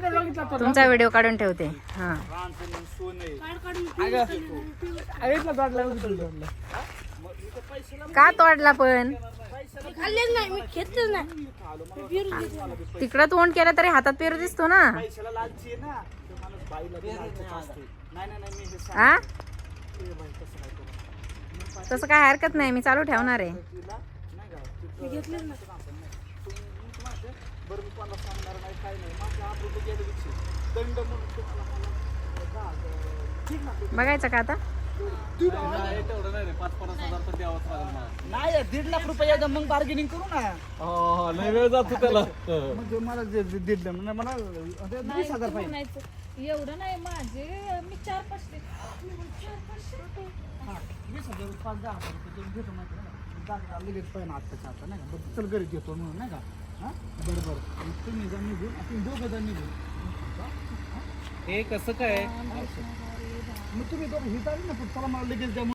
तुमचा व्हिडिओ काढून ठेवते. हा. का तोडला पण? तिकडं तोंड केलं तरी हातात पेरू दिसतो ना. हा तसं काय हरकत नाही मी चालू ठेवणार आहे. दंड म्हणून तुम्हाला मला दहा, अं, ठीक ना बघायचं का आता? नाही दीड लाख रुपये यायचं मग बार्गेनिंग करू ना. लय वेळ जातो त्याला. म्हणजे मला जे जे दीड लाख म्हणजे मला वीस हजार पाहिजे. म्हणायचं एवढं नाही माझे मी चार पाचशे चार पाचशे रुपये. हा, वीस हजार रुपये, पाच दहा हजार रुपये देऊन घेतो माहिती आहे ना. जागा लगेच पाहिजे आत्ताच्या आता नाही का? बरं चल घरी देतो म्हणून नाही का? हा? बरं तुम्ही जा निघून आपण दोघं जण निघून हे कसं काय? मग तुम्ही दोघं ही चालेल ना पण चला मला लगेच द्या.